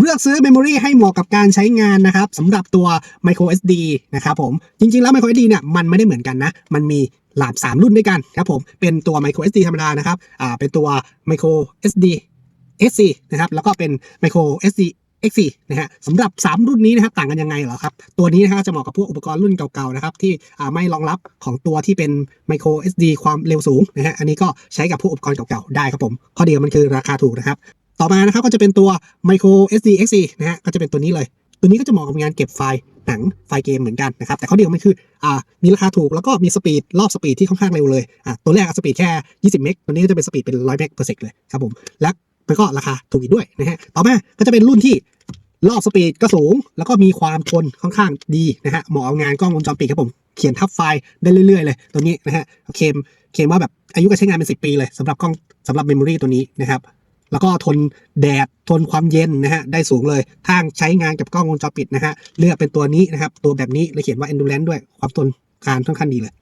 เลือกซื้อเมมโมรีให้เหมาะกับการใช้งานนะครับสำหรับตัว micro SD นะครับผม จริง ๆ แล้ว micro SD เนี่ยมันไม่ได้เหมือนกันนะ มันมีหลาก3รุ่นด้วยกันครับผม เป็นตัว micro SD ธรรมดานะครับอ่าเป็นตัว micro SD SC นะครับแล้วก็เป็น micro SD X4 นะฮะสำหรับ 3 รุ่นนี้นะครับต่างกันยังไงเหรอครับ ตัวนี้นะครับจะเหมาะกับพวกอุปกรณ์รุ่นเก่าๆนะครับที่ไม่รองรับของตัวที่เป็น micro SD ความเร็วสูงนะฮะอันนี้ก็ใช้กับพวกอุปกรณ์เก่าๆได้ครับผม ข้อดีมันคือราคาถูกนะครับ ต่อมานะครับก็จะเป็นตัว micro SD X4 นะฮะก็จะเป็นตัวนี้เลย ตัวนี้ก็จะเหมาะกับงานเก็บไฟล์หนังไฟล์เกมเหมือนกันนะครับแต่ข้อดีของมันคืออ่ามีราคาถูกแล้วก็มีสปีดรอบสปีดที่ค่อนข้างเร็วเลยอ่าตัวแรกสปีดแค่ 20 เมกตัวนี้ก็จะเป็นสปีดเป็น100เมก per sec เลยครับผมและมันก็ราคาถูกอีกด้วยนะฮะต่อมาก็จะเป็นรุ่นที่รอบสปีดก็สูง แล้วก็มีความทนค่อนข้างดีนะฮะเหมาะกับงานกล้องวงจรปิดครับผมเขียนทับไฟล์ได้เรื่อยๆ เลยตัวนี้นะฮะเคมเคมว่าแบบอายุการใช้งานเป็น 10 ปีเลยสำหรับกล้องสำหรับเมมโมรีตัวนี้นะครับ แล้วก็ทนแดดทนความเย็นนะฮะได้สูงเลยถ้าใช้งานกับกล้องวงจรปิดนะฮะเลือกเป็นตัวนี้นะครับตัวแบบนี้เลยเขียนว่า endurance ด้วยความทนการค่อนข้างดีเลย